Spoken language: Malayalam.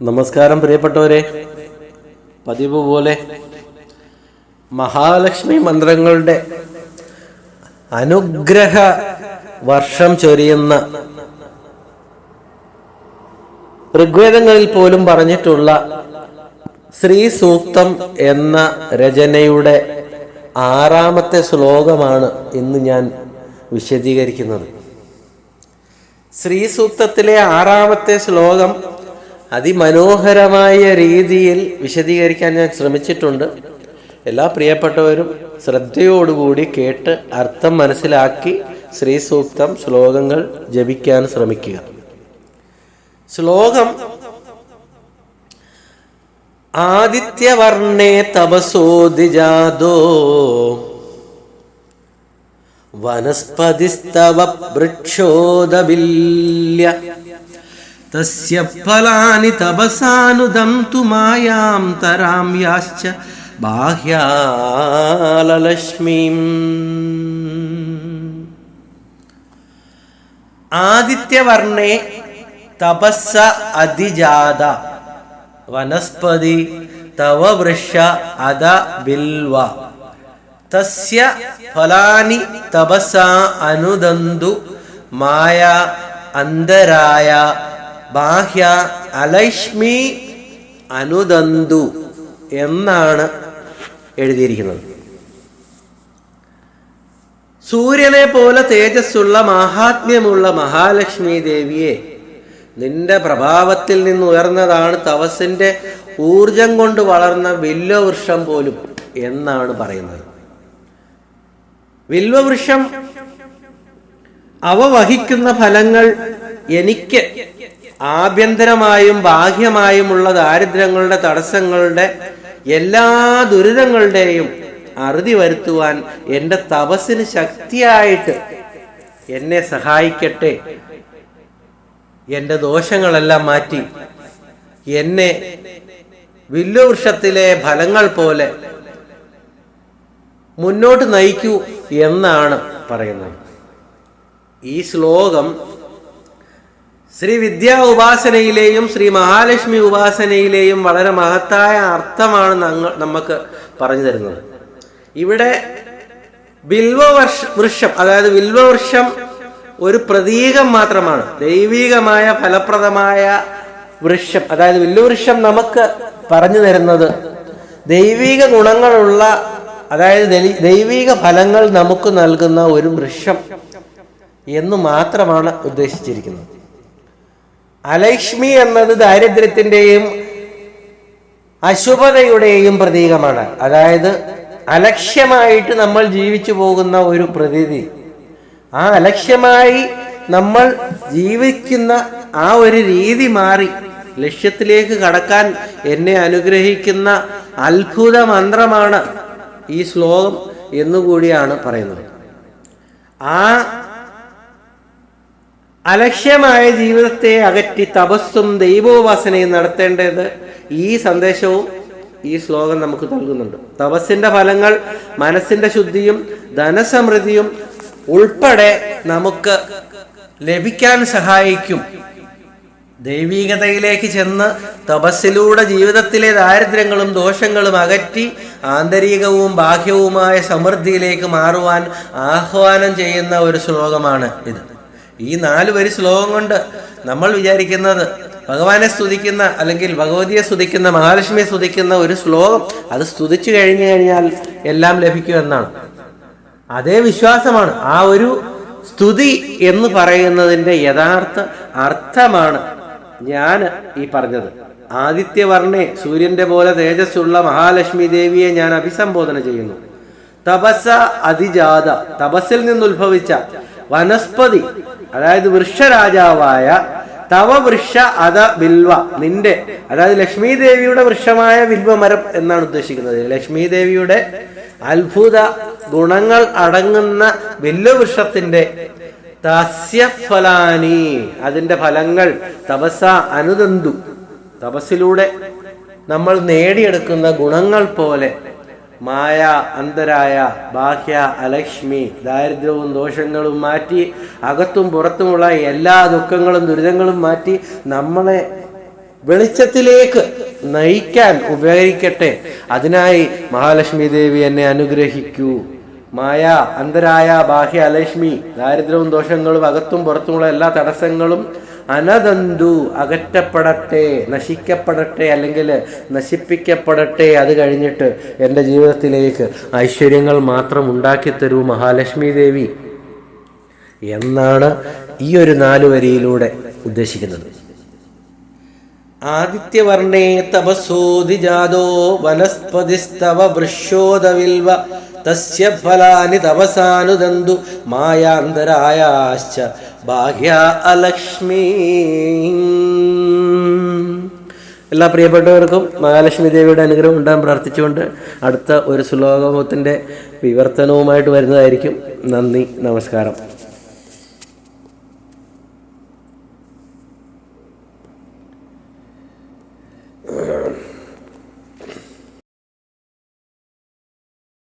നമസ്കാരം പ്രിയപ്പെട്ടവരെ. പതിവ് പോലെ മഹാലക്ഷ്മി മന്ത്രങ്ങളുടെ അനുഗ്രഹ വർഷം ചൊരിയുന്ന ഋഗ്വേദങ്ങളിൽ പോലും പറഞ്ഞിട്ടുള്ള ശ്രീ സൂക്തം എന്ന രചനയുടെ ആറാമത്തെ ശ്ലോകമാണ് ഇന്ന് ഞാൻ വിശദീകരിക്കുന്നത്. ശ്രീ സൂക്തത്തിലെ ആറാമത്തെ ശ്ലോകം അതിമനോഹരമായ രീതിയിൽ വിശദീകരിക്കാൻ ഞാൻ ശ്രമിച്ചിട്ടുണ്ട്. എല്ലാ പ്രിയപ്പെട്ടവരും ശ്രദ്ധയോടുകൂടി കേട്ട് അർത്ഥം മനസ്സിലാക്കി ശ്രീ സൂക്തം ശ്ലോകങ്ങൾ ജപിക്കാൻ ശ്രമിക്കുക. ശ്ലോകം ആദിത്യവർണേ തപസോദിജാതോ വനസ്പതിസ്തവ വൃക്ഷോദവില്യ തസ്യ ഫലാനി തപസാനുദം തു മായാം തരാം യാശ്ച ബാഹ്യാലലക്ഷ്മീം ആദിത്യവർണേ തപസ്സ അതിജാത വനസ്പതി തവ വൃക്ഷ അത ബിൽവ തസ്യ ഫലാനി തപസ അനുദന്തു മായ അന്തരായ ബാഹ്യ അലൈഷ്മി അനുദന്തു എന്നാണ് എഴുതിയിരിക്കുന്നത്. സൂര്യനെ പോലെ തേജസ്സുള്ള മഹാത്മ്യമുള്ള മഹാലക്ഷ്മി ദേവിയെ നിന്റെ പ്രഭാവത്തിൽ നിന്ന് ഉയർന്നതാണ് തവസിന്റെ ഊർജം കൊണ്ട് വളർന്ന വില്വവൃക്ഷം പോലും എന്നാണ് പറയുന്നത്. വില്വവൃക്ഷം അവ വഹിക്കുന്ന ഫലങ്ങൾ എനിക്ക് ആഭ്യന്തരമായും ബാഹ്യമായുമുള്ള ദാരിദ്ര്യങ്ങളുടെ തടസ്സങ്ങളുടെ എല്ലാ ദുരിതങ്ങളുടെയും അറുതി വരുത്തുവാൻ എന്റെ തപസ്സിന് ശക്തിയായിട്ട് എന്നെ സഹായിക്കട്ടെ. എന്റെ ദോഷങ്ങളെല്ലാം മാറ്റി. എന്നെ വില്ലുവൃക്ഷത്തിലെ ഫലങ്ങൾ പോലെ മുന്നോട്ട് നയിക്കൂ എന്നാണ് പറയുന്നത്. ഈ ശ്ലോകം ശ്രീ വിദ്യാ ഉപാസനയിലെയും ശ്രീ മഹാലക്ഷ്മി ഉപാസനയിലെയും വളരെ മഹത്തായ അർത്ഥമാണ് നമുക്ക് പറഞ്ഞു തരുന്നത്. ഇവിടെ ബിൽവവർഷ വൃക്ഷം അതായത് വിൽവവൃക്ഷം ഒരു പ്രതീകം മാത്രമാണ്. ദൈവികമായ ഫലപ്രദമായ വൃക്ഷം അതായത് വില്ലുവൃക്ഷം നമുക്ക് പറഞ്ഞു തരുന്നത് ദൈവിക ഗുണങ്ങളുള്ള അതായത് ദൈവിക ഫലങ്ങൾ നമുക്ക് നൽകുന്ന ഒരു വൃക്ഷം എന്ന് മാത്രമാണ് ഉദ്ദേശിച്ചിരിക്കുന്നത്. അലക്ഷ്മി എന്നത് ദാരിദ്ര്യത്തിന്റെയും അശുഭതയുടെയും പ്രതീകമാണ്. അതായത് അലക്ഷ്യമായിട്ട് നമ്മൾ ജീവിച്ചു പോകുന്ന ഒരു പ്രതീതി. ആ അലക്ഷ്യമായി നമ്മൾ ജീവിക്കുന്ന ആ ഒരു രീതി മാറി ലക്ഷ്യത്തിലേക്ക് കടക്കാൻ എന്നെ അനുഗ്രഹിക്കുന്ന അത്ഭുത മന്ത്രമാണ് ഈ ശ്ലോകം എന്നുകൂടിയാണ് പറയുന്നത്. ആ അലക്ഷ്യമായ ജീവിതത്തെ അകറ്റി തപസ്സും ദൈവോപാസനയും നടത്തേണ്ടത് ഈ സന്ദേശവും ഈ ശ്ലോകം നമുക്ക് നൽകുന്നുണ്ട്. തപസ്സിന്റെ ഫലങ്ങൾ മനസ്സിന്റെ ശുദ്ധിയും ധനസമൃദ്ധിയും ഉൾപ്പെടെ നമുക്ക് ലഭിക്കാൻ സഹായിക്കും. ദൈവീകതയിലേക്ക് ചെന്ന് തപസ്സിലൂടെ ജീവിതത്തിലെ ദാരിദ്ര്യങ്ങളും ദോഷങ്ങളും അകറ്റി ആന്തരികവും ബാഹ്യവുമായ സമൃദ്ധിയിലേക്ക് മാറുവാൻ ആഹ്വാനം ചെയ്യുന്ന ഒരു ശ്ലോകമാണ് ഇത്. ഈ നാല് വരി ശ്ലോകം കൊണ്ട് നമ്മൾ വിചാരിക്കുന്നത് ഭഗവാനെ സ്തുതിക്കുന്ന അല്ലെങ്കിൽ ഭഗവതിയെ സ്തുതിക്കുന്ന മഹാലക്ഷ്മിയെ സ്തുതിക്കുന്ന ഒരു ശ്ലോകം അത് സ്തുതിച്ചു കഴിഞ്ഞു കഴിഞ്ഞാൽ എല്ലാം ലഭിക്കുമെന്നാണ് അതേ വിശ്വാസമാണ്. ആ ഒരു സ്തുതി എന്ന് പറയുന്നതിന്റെ യഥാർത്ഥ അർത്ഥമാണ് ഞാൻ ഈ പറഞ്ഞത്. ആദിത്യവർണെ സൂര്യന്റെ പോലെ തേജസ്സുള്ള മഹാലക്ഷ്മി ദേവിയെ ഞാൻ അഭിസംബോധന ചെയ്യുന്നു. തപസ അതിജാത തപസ്സിൽ നിന്നുദ്ഭവിച്ച വനസ്പതി അതായത് വൃക്ഷരാജാവായ തവ വൃക്ഷ അത ബിൽവ നിന്റെ അതായത് ലക്ഷ്മി ദേവിയുടെ വൃക്ഷമായ ബിൽവമരം എന്നാണ് ഉദ്ദേശിക്കുന്നത്. ലക്ഷ്മി ദേവിയുടെ അത്ഭുത ഗുണങ്ങൾ അടങ്ങുന്ന ബില്വവൃക്ഷത്തിന്റെ തസ്യഫലാനി അതിന്റെ ഫലങ്ങൾ തപസ അനുദന്തു. തപസ്സിലൂടെ നമ്മൾ നേടിയെടുക്കുന്ന ഗുണങ്ങൾ പോലെ മായ അന്തരായ ബാഹ്യ അലക്ഷ്മി ദാരിദ്ര്യവും ദോഷങ്ങളും മാറ്റി അകത്തും പുറത്തുമുള്ള എല്ലാ ദുഃഖങ്ങളും ദുരിതങ്ങളും മാറ്റി നമ്മളെ വെളിച്ചത്തിലേക്ക് നയിക്കാൻ ഉപകരിക്കട്ടെ. അതിനായി മഹാലക്ഷ്മി ദേവി എന്നെ അനുഗ്രഹിക്കൂ. മായ അന്തരായ ബാഹ്യ അലക്ഷ്മി ദാരിദ്ര്യവും ദോഷങ്ങളും അകത്തും പുറത്തുമുള്ള എല്ലാ തടസ്സങ്ങളും അനദന്തു അകറ്റപ്പെടട്ടെ നശിക്കപ്പെടട്ടെ അല്ലെങ്കിൽ നശിപ്പിക്കപ്പെടട്ടെ അത് കഴിഞ്ഞിട്ട് എന്റെ ജീവിതത്തിലേക്ക് ഐശ്വര്യങ്ങൾ മാത്രം ഉണ്ടാക്കി തരൂ മഹാലക്ഷ്മി ദേവി എന്നാണ് ഈ ഒരു നാലു വരിയിലൂടെ ഉദ്ദേശിക്കുന്നത്. ആദിത്യവർണേ തപസോദിജാതോ വനസ്പതിസ്തവ വൃക്ഷോദവിൽവ തസ്യ ഫലാനി തപസാനുദന്തു മായാന്തരായാശ്ച ബാഹ്യ അലക്ഷ്മി. എല്ലാ പ്രിയപ്പെട്ടവർക്കും മഹാലക്ഷ്മി ദേവിയുടെ അനുഗ്രഹം ഉണ്ടാകാൻ പ്രാർത്ഥിച്ചുകൊണ്ട് അടുത്ത ഒരു ശ്ലോകത്തിന്റെ വിവർത്തനവുമായിട്ട് വരുന്നതായിരിക്കും. നന്ദി നമസ്കാരം.